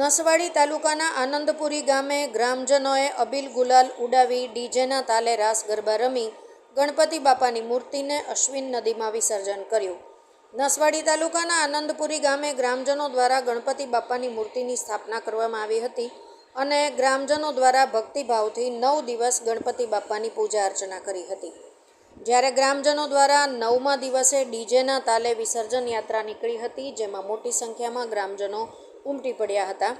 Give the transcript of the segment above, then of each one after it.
નસવાડી તાલુકાના આનંદપુરી ગામે ગ્રામજનોએ અબીલ ગુલાલ ઉડાવી ડીજેના તાલે રાસ ગરબા રમી ગણપતિ બાપાની મૂર્તિને અશ્વિન નદીમાં વિસર્જન કર્યું. નસવાડી તાલુકાના આનંદપુરી ગામે ગ્રામજનો દ્વારા ગણપતિ બાપાની મૂર્તિની સ્થાપના કરવામાં આવી હતી અને ગ્રામજનો દ્વારા ભક્તિભાવથી નવ દિવસ ગણપતિ બાપાની પૂજા અર્ચના કરી હતી. જ્યારે ગ્રામજનો દ્વારા નવમા દિવસે ડીજેના તાલે વિસર્જન યાત્રા નીકળી હતી, જેમાં મોટી સંખ્યામાં ગ્રામજનો ઉમટી પડ્યા હતા.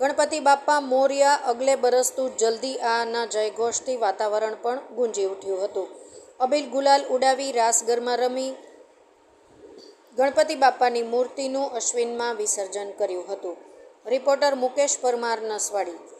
ગણપતિ બાપ્પા મોર્યા અગલે બરસતું જલ્દી આના જયઘોષથી વાતાવરણ પણ ગુંજી ઉઠ્યું હતું. અબીલ ગુલાલ ઉડાવી રાસ ગરબા રમી ગણપતિ બાપાની મૂર્તિનું અશ્વિનમાં વિસર્જન કર્યું હતું. રિપોર્ટર મુકેશ પરમાર નસવાડી.